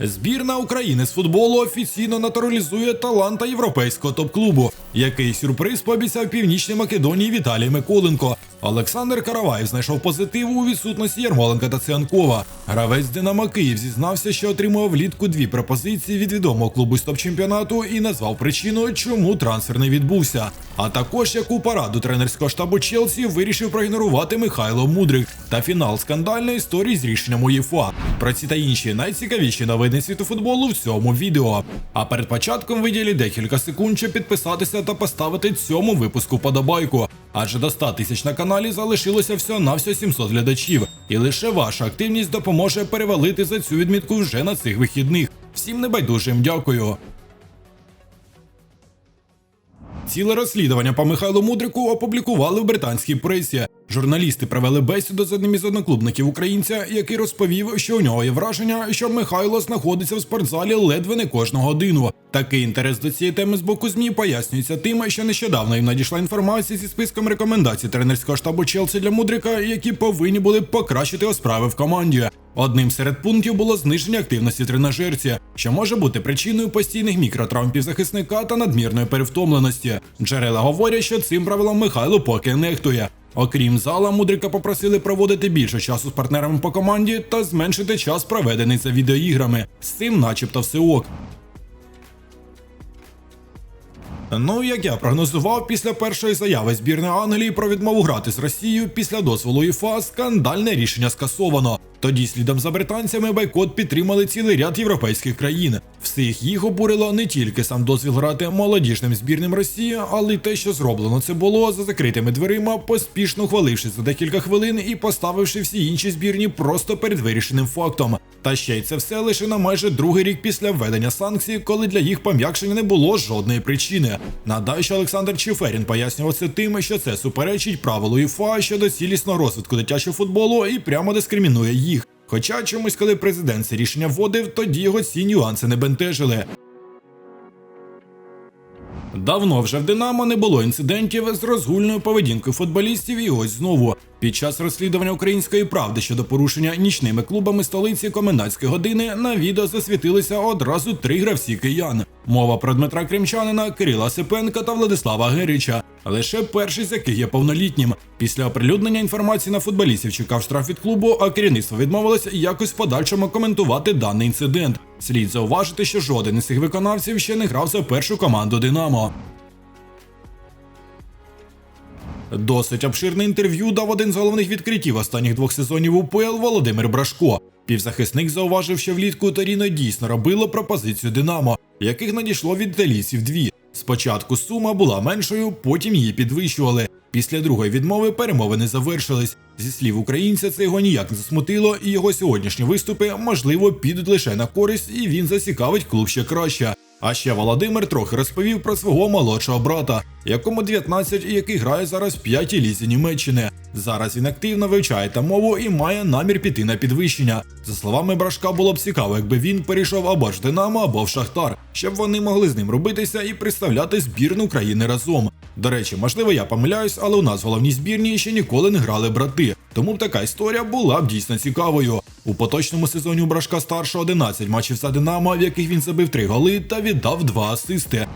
Збірна України з футболу офіційно натуралізує таланта європейського топ-клубу. Який сюрприз пообіцяв Північній Македонії Віталій Миколенко. Олександр Караваєв знайшов позитив у відсутності Ярмоленка та Цианкова. Гравець Динамо Київ зізнався, що отримав влітку дві пропозиції від відомого клубу з топ-чемпіонату і назвав причину, чому трансфер не відбувся. А також яку параду тренерського штабу Челсі вирішив проігнорувати Михайло Мудрик та фінал скандальної історії з рішенням УЄФА. Про ці та інші найцікавіші новини світу футболу в цьому відео. А перед початком виділі декілька секунд, щоб підписатися та поставити цьому випуску подобайку. Адже до 100 тисяч на каналі залишилося всього на всього 700 глядачів, і лише ваша активність допоможе перевалити за цю відмітку вже на цих вихідних. Всім небайдужим дякую. Ціле розслідування по Михайлу Мудрику опублікували в британській пресі. Журналісти провели бесіду з одним із одноклубників українця, який розповів, що у нього є враження, що Михайло знаходиться в спортзалі ледве не кожну годину. Такий інтерес до цієї теми з боку змі пояснюється тим, що нещодавно їм надійшла інформація зі списком рекомендацій тренерського штабу Челсі для Мудрика, які повинні були покращити його справи в команді. Одним серед пунктів було зниження активності тренажерці, що може бути причиною постійних мікротравм півзахисника та надмірної перевтомленості. Джерела говорять, що цим правилом Михайло поки нехтує. Окрім зала, Мудрика попросили проводити більше часу з партнерами по команді та зменшити час, проведений за відеоіграми. З цим, начебто, все ок. Ну, як я прогнозував, після першої заяви збірної Англії про відмову грати з Росією після дозволу ЄФА скандальне рішення скасовано. Тоді, слідом за британцями, бойкот підтримали цілий ряд європейських країн. Всіх їх обурило не тільки сам дозвіл грати молодіжним збірним Росії, але й те, що зроблено це було за закритими дверима, поспішно ухваливши за декілька хвилин і поставивши всі інші збірні просто перед вирішеним фактом. Та ще й це все лише на майже другий рік після введення санкцій, коли для їх пом'якшення не було жодної причини. Нагадаю, що Олександр Чиферін пояснював це тим, що це суперечить правилу УЄФА щодо цілісного розвитку дитячого футболу і прямо дискримінує їх. Хоча чомусь, коли президент це рішення вводив, тоді його ці нюанси не бентежили. Давно вже в Динамо не було інцидентів з розгульною поведінкою футболістів, і ось знову. Під час розслідування української правди щодо порушення нічними клубами столиці комендантської години на відео засвітилися одразу три гравці киян. Мова про Дмитра Кримчанина, Кирила Сипенка та Владислава Герича. Лише перший з яких є повнолітнім. Після оприлюднення інформації на футболістів чекав штраф від клубу, а керівництво відмовилося якось в подальшому коментувати даний інцидент. Слід зауважити, що жоден із цих виконавців ще не грав за першу команду Динамо. Досить обширне інтерв'ю дав один з головних відкриттів останніх двох сезонів УПЛ Володимир Брашко. Півзахисник зауважив, що влітку Торіно дійсно робило пропозицію Динамо, яких надійшло від італійців дві. Спочатку сума була меншою, потім її підвищували. Після другої відмови перемовини завершились. Зі слів українця, це його ніяк не засмутило, і його сьогоднішні виступи, можливо, підуть лише на користь, і він зацікавить клуб ще краще. А ще Володимир трохи розповів про свого молодшого брата, якому 19 і який грає зараз в п'ятій лізі Німеччини. Зараз він активно вивчає та мову і має намір піти на підвищення. За словами Брашка, було б цікаво, якби він перейшов або ж Динамо, або в Шахтар, щоб вони могли з ним робитися і представляти збірну країни разом. До речі, можливо, я помиляюсь, але у нас в головній збірні ще ніколи не грали брати. Тому така історія була б дійсно цікавою. У поточному сезоні у Брашка старшого 11 матчів за Динамо, в яких він забив 3 голи та віддав 2 асисти.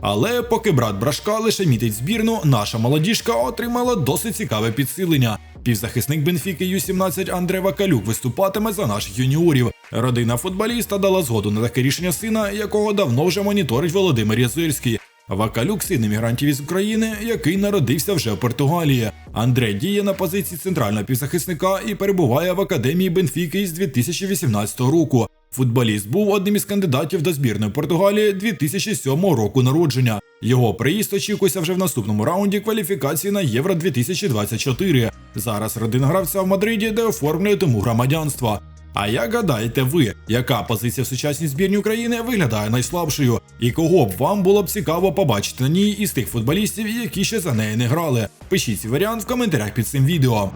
Але поки брат Брашка лише мітить збірну, наша молодіжка отримала досить цікаве підсилення. Півзахисник Бенфіки Ю-17 Андре Вакалюк виступатиме за наших юніорів. Родина футболіста дала згоду на таке рішення сина, якого давно вже моніторить Володимир Язирський. Вакалюк син емігрантів із України, який народився вже в Португалії. Андрей діє на позиції центрального півзахисника і перебуває в академії Бенфіки із 2018 року. Футболіст був одним із кандидатів до збірної Португалії 2007 року народження. Його приїзд очікується вже в наступному раунді кваліфікації на Євро 2024. Зараз родина гравця в Мадриді, де оформлює тому громадянство. А як гадаєте ви, яка позиція в сучасній збірні України виглядає найслабшою? І кого б вам було б цікаво побачити на ній із тих футболістів, які ще за неї не грали? Пишіть свій варіант в коментарях під цим відео.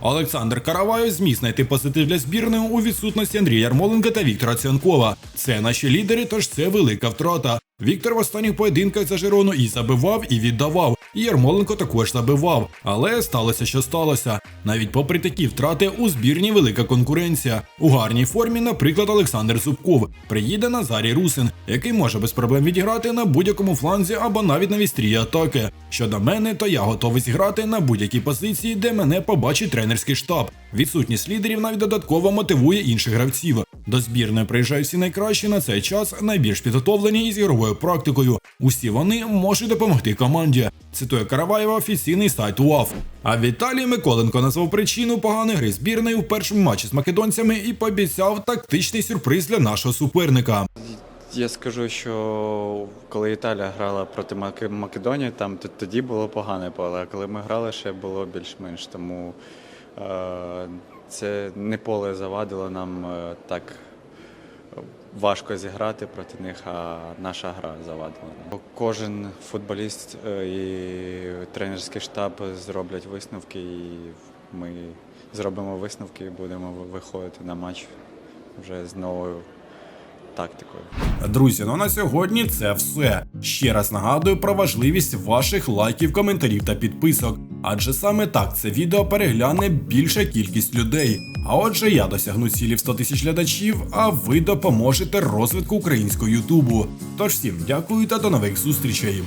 Олександр Караваєв зміг знайти позитив для збірної у відсутності Андрія Ярмоленка та Віктора Ціанкова. Це наші лідери, тож це велика втрата. Віктор в останніх поєдинках за Жирону і забивав, і віддавав. Ярмоленко також забивав. Але сталося, що сталося. Навіть попри такі втрати у збірні велика конкуренція. У гарній формі, наприклад, Олександр Зубков. Приїде Назарій Русин, який може без проблем відіграти на будь-якому фланзі або навіть на вістрі атаки. Щодо мене, то я готовий зіграти на будь-якій позиції, де мене побачить тренерський штаб. Відсутність лідерів навіть додатково мотивує інших гравців. До збірної приїжджають всі найкращі на цей час, найбільш підготовлені із ігровою практикою. Усі вони можуть допомогти команді. Цитує Караваєва офіційний сайт УАФ. А Віталій Миколенко назвав причину поганої гри збірної в першому матчі з македонцями і пообіцяв тактичний сюрприз для нашого суперника. Я скажу, що коли Італія грала проти Маке- Македонії, там тоді було погане поле, а коли ми грали, ще було більш-менш. Тому е, це не поле завадило нам е, так важко зіграти проти них, а наша гра завадила. Кожен футболіст е, і тренерський штаб зроблять висновки, і ми зробимо висновки і будемо виходити на матч вже з новою тактикою. Друзі, ну на сьогодні це все. Ще раз нагадую про важливість ваших лайків, коментарів та підписок. Адже саме так це відео перегляне більша кількість людей. А отже, я досягну цілі в 100 тисяч глядачів, а ви допоможете розвитку українського Ютубу. Тож всім дякую та до нових зустрічей.